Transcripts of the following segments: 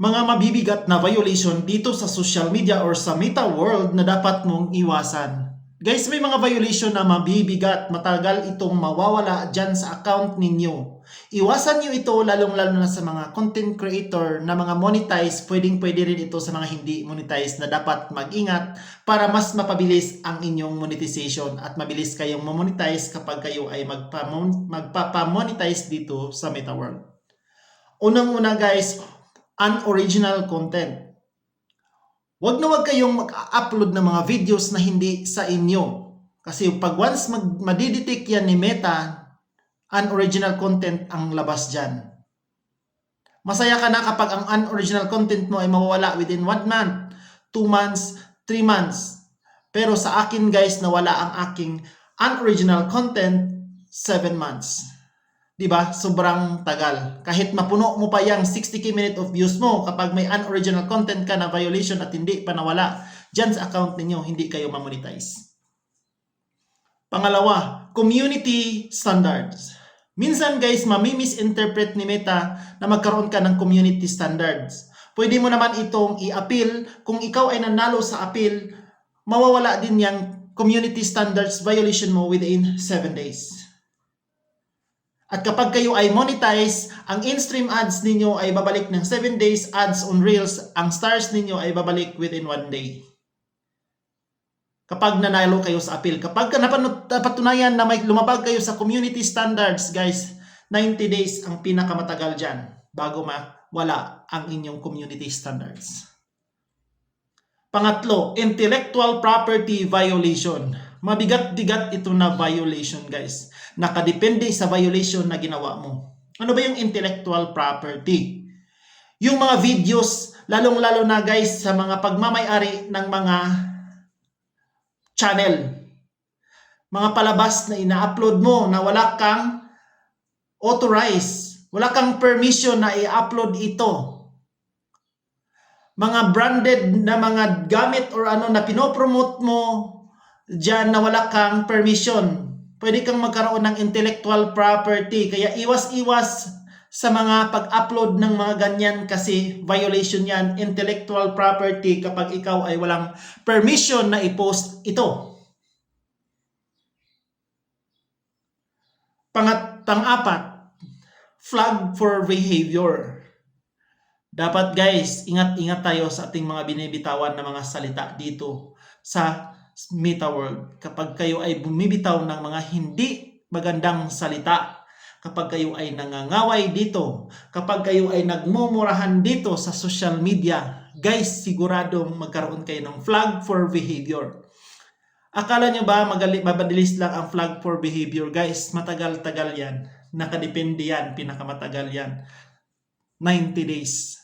mga mabibigat na violation dito sa social media or sa meta world na dapat mong iwasan. Guys, may mga violation na mabibigat, matagal itong mawawala dyan sa account ninyo. Iwasan nyo ito lalong-lalo na sa mga content creator na mga monetize, pwedeng-pwede rin ito sa mga hindi monetize na dapat mag-ingat para mas mapabilis ang inyong monetization at mabilis kayong mamonetize kapag kayo ay magpa- magpapamonetize dito sa meta world. Unang-una guys, unoriginal content. Huwag na huwag kayong mag-upload ng mga videos na hindi sa inyo. Kasi pag once mag madidetect yan ni Meta, unoriginal content ang labas dyan. Masaya ka na kapag ang unoriginal content mo ay mawawala within 1 month, 2 months, 3 months. Pero sa akin guys, nawala ang aking unoriginal content 7 months. 'Di ba? Sobrang tagal. Kahit mapuno mo pa yung 60k minute of views mo, kapag may unoriginal content ka na violation at hindi pa nawala dyan sa account ninyo, hindi kayo mamonetize. Pangalawa, community standards. Minsan guys, mamimisinterpret ni Meta na magkaroon ka ng community standards. Pwede mo naman itong i-appeal. Kung ikaw ay nanalo sa appeal, mawawala din yung community standards violation mo within 7 days. At kapag kayo ay monetize, ang in-stream ads ninyo ay babalik ng 7 days ads on Reels, ang stars ninyo ay babalik within 1 day. Kapag nanalo kayo sa appeal. Kapag napatunayan na may lumabag kayo sa community standards, guys, 90 days ang pinakamatagal dyan bago mawala ang inyong community standards. Pangatlo, intellectual property violation. Mabigat-bigat ito na violation, guys. Nakadepende sa violation na ginawa mo. Ano ba yung intellectual property? Yung mga videos, lalong-lalo na guys, sa mga pagmamayari ng mga channel. Mga palabas na ina-upload mo na wala kang authorized, wala kang permission na i-upload ito mga branded na mga gamit or ano na pinopromote mo dyan na wala kang permission. Pwede kang magkaroon ng intellectual property. Kaya iwas-iwas sa mga pag-upload ng mga ganyan kasi violation yan, intellectual property kapag ikaw ay walang permission na i-post ito. Pangat, pang-apat, flag for behavior. Dapat guys, ingat-ingat tayo sa ating mga binibitawan na mga salita dito sa Meta World. Kapag kayo ay bumibitaw ng mga hindi magandang salita, kapag kayo ay nangangaway dito, kapag kayo ay nagmumurahan dito sa social media, guys, siguradong magkaroon kayo ng flag for behavior. Akala nyo ba magali, mabadilis lang ang flag for behavior? Guys, matagal-tagal yan. Nakadepende yan, pinakamatagal yan. 90 days.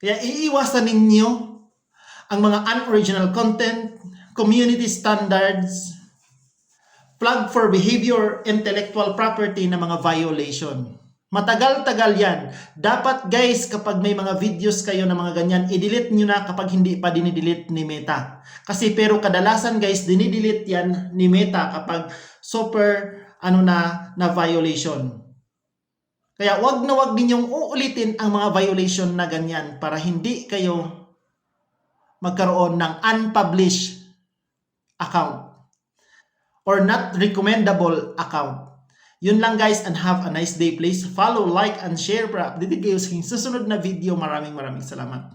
Kaya iiwasan ninyo ang mga unoriginal content, community standards, flag for behavior, intellectual property na mga violation. Matagal-tagal yan. Dapat guys, kapag may mga videos kayo na mga ganyan, i-delete nyo na kapag hindi pa dinidelete ni Meta. Kasi pero kadalasan guys, dinidelete yan ni Meta kapag super ano na na violation. Kaya wag na wag ninyong uulitin ang mga violation na ganyan para hindi kayo magkaroon ng unpublished account or not recommendable account. Yun lang guys and have a nice day. Please follow, like, and share para updated kayo sa susunod na video. Maraming maraming salamat.